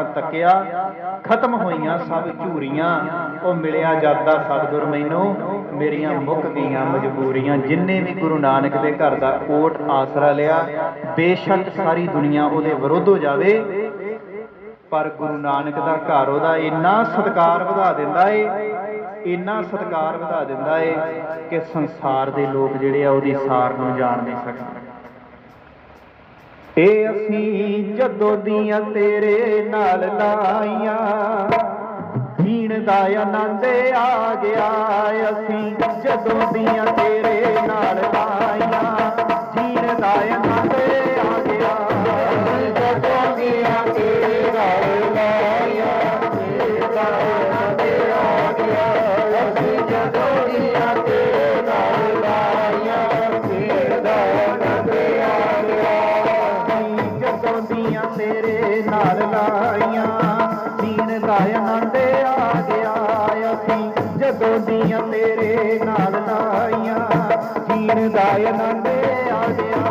ਅੱਖਾਂ ਤੱਕਿਆ, ਖਤਮ ਹੋਈਆਂ ਸਭ ਝੂਰੀਆਂ, ਉਹ ਮਿਲਿਆ ਜਾਂਦਾ ਸਤਿਗੁਰ ਮੈਨੂੰ, ਮੇਰੀਆਂ ਮੁੱਕ ਗਈਆਂ ਮਜਬੂਰੀਆਂ, ਜਿੰਨੇ ਵੀ ਗੁਰੂ ਨਾਨਕ ਦੇ ਘਰ ਦਾ ਕੋਟ ਆਸਰਾ ਲਿਆ, ਬੇਸ਼ੱਕ ਸਾਰੀ ਦੁਨੀਆ ਉਹਦੇ ਵਿਰੁੱਧ ਹੋ ਜਾਵੇ, ਪਰ ਗੁਰੂ ਨਾਨਕ ਦਾ ਘਰ ਉਹਦਾ ਇੰਨਾ ਸਤਿਕਾਰ ਵਧਾ ਦਿੰਦਾ ਏ, ਇੰਨਾ ਸਤਿਕਾਰ ਵਧਾ ਦਿੰਦਾ ਏ ਕਿ ਸੰਸਾਰ ਦੇ ਲੋਕ ਜਿਹੜੇ ਆ ਉਹਦੀ ਸਾਰ ਨੂੰ ਜਾਣ ਨਹੀਂ ਸਕਦੇ। ਇਹ ਅਸੀਂ ਜਦੋਂ ਦੀਆਂ ਤੇਰੇ ਨਾਲ ਲਾਈਆਂ ਜੀਣ ਦਾ ਆਨੰਦ ਆ ਗਿਆ। ਅਸੀਂ ਜਦੋਂ ਦੀਆਂ ਤੇਰੇ ਨਾਲ ਦਾ ਆਨੰਦ ਆ ਗਿਆ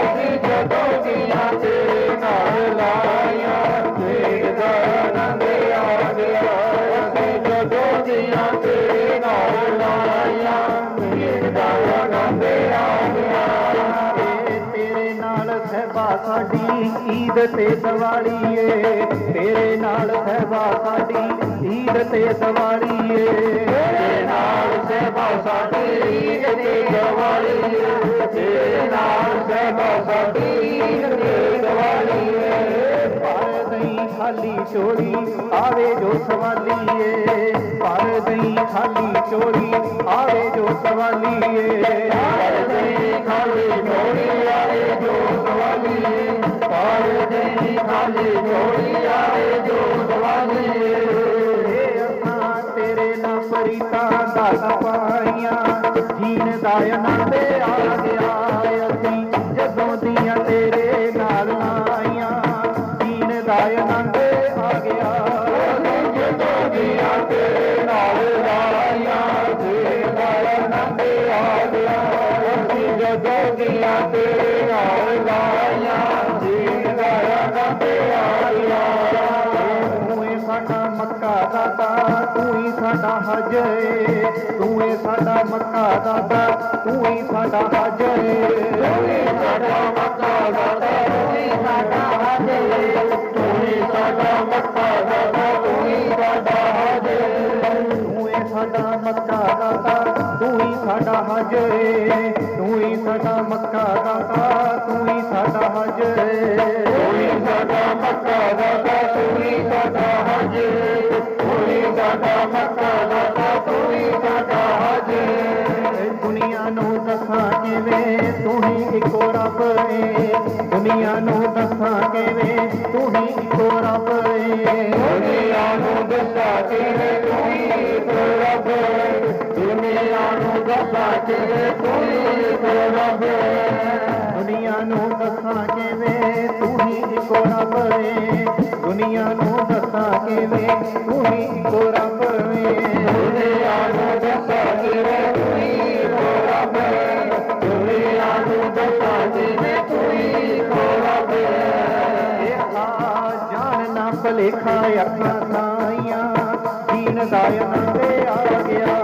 ਅਸੀਂ ਜਦੋਂ ਦੀਆਂ ਤੇਰੇ ਨਾਲ ਲਾਇਆ ਜੀਣ ਦਾ ਆਨੰਦ ਆ ਗਿਆ ਅਸੀਂ ਜਦੋਂ ਦੀਆਂ ਤੇਰੇ ਨਾਲ ਲਾਈਆਂ ਜੀਣ ਦਾ ਆਨੰਦ ਆ ਗਿਆ ਤੇਰੇ ਨਾਲ ਸਹਿਬਾ ਸਾਡੀ ਈਦ ਤੇ ਦੀਵਾਲੀ ਏ। ਤੇਰੇ ਨਾਲ ਸਹਿਬਾ ਸਾਡੀ ਈਦ ਤੇ ਦੀਵਾਲੀ ਏ। ਤੇਰੇ ਨਾਲ ਸਹਿਬਾ ਸਾਡੀ ਸਾਡੀ ਈਦ ਤੇ ਦੀਵਾਲੀ ਏ ਪਰ ਨਹੀਂ ਖਾਲੀ ਚੋਰੀ ਆਵੇ ਜੋ ਸਵਾਲੀ ਏ ਪਰ ਨਹੀਂ ਖਾਲੀ ਚੋਰੀ ਆਵੇ ਜੋ ਸਵਾਲੀ ਏ ਪਰ ਨਹੀਂ ਖਾਲੀ ਚੋਰੀ ਆਵੇ ਜੋ ਸਵਾਲੀ ਏ ਪਰ ਨਹੀਂ ਖਾਲੀ ਚੋਰੀ ਆਵੇ ਜੋ ਸਵਾਲੀ ਏ ਅਸਾਂ ਤੇਰੇ ਨਾਲ ਪਰੀਤਾ ਦਾ ਪਾਈਆਂ। ਜੀਣ ਦਾ ਆਨੰਦ ਆ ਗਿਆ ਜੋਗੀਆਂ ਤੇ ਨਾਲ ਲਾਇਆ ਜੀਨ ਦਾ ਰੰਗ ਪਿਆਲਾ ਤੂੰ ਏ ਸਾਡਾ ਮੱਕਾ ਦਾਤਾ, ਤੂੰ ਏ ਸਾਡਾ ਹਜਰੇ ਤੂੰ ਏ ਸਾਡਾ ਮੱਕਾ ਦਾਤਾ, ਤੂੰ ਏ ਸਾਡਾ ਹਜਰੇ ਮੱਕਾ ਦਾਤਾ ਤੂੰ ਹੀ ਸਾਡਾ ਹਜ। ਏ ਤੂੰ ਹੀ ਸਾਡਾ ਮੱਕਾ ਦਾਤਾ ਤੂੰ ਹੀ ਸਾਡਾ ਹਜ। ਏ ਤੂੰ ਹੀ ਸਾਡਾ ਮੱਕਾ ਦਾਤਾ ਤੂੰ ਹੀ ਸਾਡਾ ਹਜ। ਏ ਦੁਨੀਆ ਨੂੰ ਦੱਸਾਂ ਕਿਵੇਂ ਤੂੰ ਹੀ ਇੱਕੋ ਰੱਬ ਏ। ਦੁਨੀਆ ਨੂੰ ਦੱਸਾਂ ਕਿਵੇਂ ਤੂੰ ਹੀ ਇੱਕੋ ਰੱਬ ਏ। ਦੁਨੀਆ ਨੂੰ ਦੱਸਾਂ ਕਿਵੇਂ ਤੂੰ ਹੀ ਇੱਕੋ ਰੱਬ ਏ। ਦੁਨੀਆ ਨੂੰ ਦੱਸਾਂ ਕਿਵੇਂ ਤੂੰ ਹੀ ਇੱਕੋ ਰੱਬ ਏ ਦੁਨੀਆ ਨੂੰ ਦੱਸਾਂ ਕਿਵੇਂ ਤੂੰ ਹੀ ਇੱਕੋ ਰੱਬ ਏ ਦੁਨੀਆ ਨੂੰ ਦੱਸਾਂ ਕਿਵੇਂ ਤੂੰ ਹੀ ਇੱਕੋ ਰੱਬ ਏ ਦੁਨੀਆ ਨੂੰ ਦੱਸਾਂ ਕਿਵੇਂ ਤੂੰ ਹੀ ਇੱਕੋ ਰੱਬ ਏ ਦੁਨੀਆ ਨੂੰ ਦੱਸਾਂ ਕਿਵੇਂ ਤੂੰ ਹੀ ਇੱਕੋ ਰੱਬ ਏ ਆ ਜਾਣ ਭਲੇਖਾ ਅੱਖਾਂ ਸਾਈਆਂ ਦੀਨ ਦਾ ਆਨੰਦ ਆ ਗਿਆ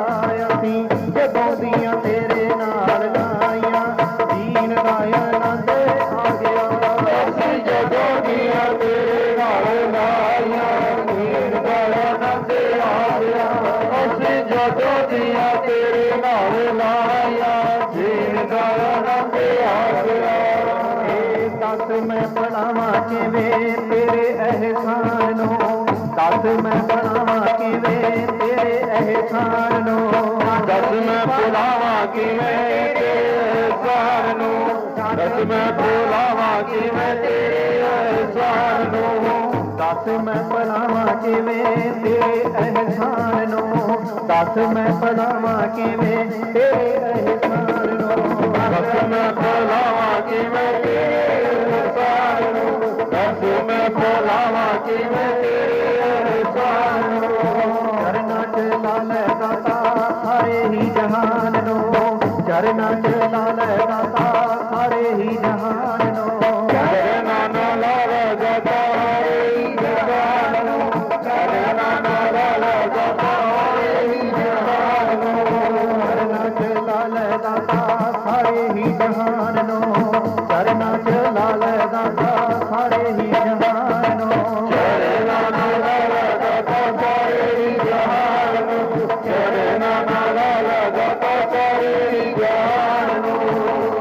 ਨਾਲ ਲਾਈਆਂ ਜੀਣ ਦਾ ਆਨੰਦ ਏ ਦੱਸ ਮੈਂ ਬਣਾਵਾਂ ਕਿਵੇਂ ਤੇਰੇ ਅਹਿਸਾਨ ਨੂੰ? ਦੱਸ ਮੈਂ ਬਣਾਵਾਂ ਕਿਵੇਂ ਤੇਰੇ ਅਹਿਸਾਨ ਨੂੰ? ਦੱਸ ਮੈਂ ਭੁਲਾਵਾਂ ਕਿਵੇਂ ਤੇਰੇ ਅਹਿਸਾਨ ਨੂੰ? ਦੱਸ ਮੈਂ ਭੁਲਾਵਾਂ ਕਿਵੇਂ ਤੇਰੇ ਅਹਿਸਾਨ ਨੂੰ? ਦੱਸ ਮੈਂ ਬਣਾਵਾਂ ਕਿਵੇਂ ਤੇਰੇ ਅਹਿਸਾਨ ਨੂੰ? ਹੱਥ ਮੈਂ ਫੜਾਵਾਂ ਕਿਵੇਂ ਤੇਰੇ ਅਹਿਸਾਨ ਨੂੰ? ਬਸ ਮੈਂ ਫਲਾਵਾਂ ਕਿਵੇਂ ਤੇਰੇ ਅਹਿਸਾਨ ਨੂੰ? ਬਸ ਮੈਂ ਫਲਾਵਾਂ ਕਿਵੇਂ ਤੇਰੇ ਅਹਿਸਾਨ ਨੂੰ? ਚਰਨਾਂ ਚ ਲੈ ਦਾਤਾ, ਸਾਰੇ ਹੀ ਜਹਾਨ ਨੂੰ। ਚਰਨਾਂ ਚ ਲੈ ਦਾਤਾ ਜਹਾਨ ਨੂੰ ਚਰਨਾਂ ਚ ਲਾ ਲੈ ਦਾਤਾ ਸਾਰੇ ਹੀ ਜਹਾਨ ਨੂੰ ਤੇਰੇ ਨਾਮ ਲਾਵਾ ਜਪਾ ਹਰੀ ਜਗਾਨ ਨੂੰ ਤੇਰੇ ਨਾਮ ਲਾਵਾ ਜਪਾ ਹਰੀ ਜਗਾਨ ਨੂੰ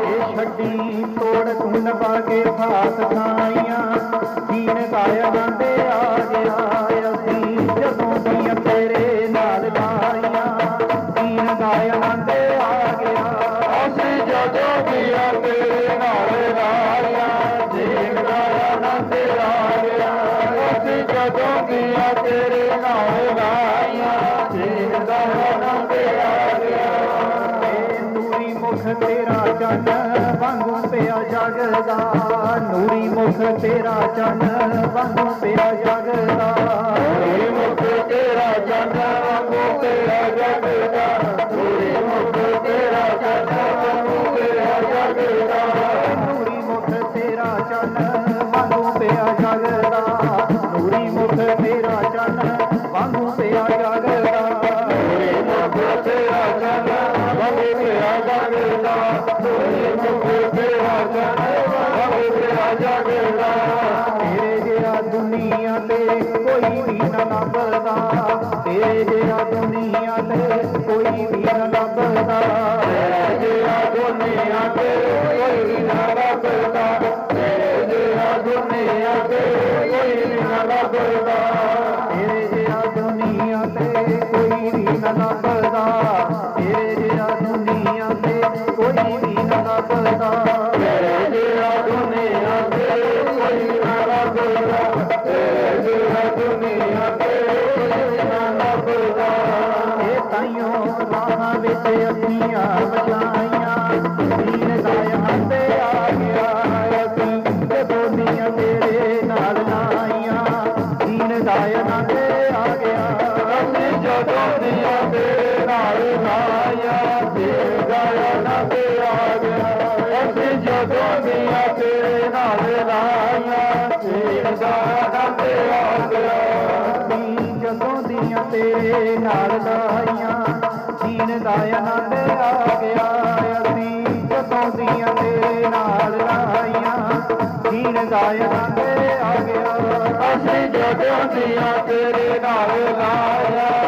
ਇਹ ਛੱਡੀ ਤੋੜ ਤੂੰ ਨਵਾ ਕੇ ਫਾਸ ਖਾਈਆਂ ਦੀਨ ਕਾਇਆ ਚੰਨ ਵਾਂਗੂ ਪਿਆ ਜਗਦਾ ਨੂਰੀ ਮੁਖ ਤੇਰਾ ਚੰਨ ਵਾਂਗੂ ਪਿਆ ਜਗਦਾ ਤੇਰੇ ਮੁਖ ਤੇਰਾ ਚੰਨ ਵਾਂਗੂ ਤੇਰਾ ਜਗਦਾ ਕੋਈ ਵੀ ਦੀਨ ਆ ਗਿਆ ਅਸੀਂ ਜਦੋਂ ਦੀਆਂ ਤੇਰੇ ਨਾਲ ਲਾਇਆ ਤੇਰਾ ਆਨੰਦ ਆ ਗਿਆ ਅਸੀਂ ਜਦੋਂ ਦੀਆਂ ਤੇਰੇ ਨਾਲ ਲਾਇਆ ਤੇਰਾ ਆਨੰਦ ਆ ਗਿਆ ਅਸੀਂ ਜਦੋਂ ਦੀਆਂ ਤੇਰੇ ਨਾਲ ਲਾਈਆਂ ਦੀਨ ਦਾ ਆਨੰਦ ਆ ਗਿਆ ਅਸੀਂ ਜਦੋਂ ਦੀਆਂ ਤੇਰੇ ਨਾਲ ਲਾਈਆਂ ਦੀਨ ਦਾ ਆਨੰਦ ਆ ਗਿਆ। ਅਸੀਂ ਜਦੋਂ ਦੀਆਂ ਤੇਰੇ ਨਾਲ ਲਾਇਆ।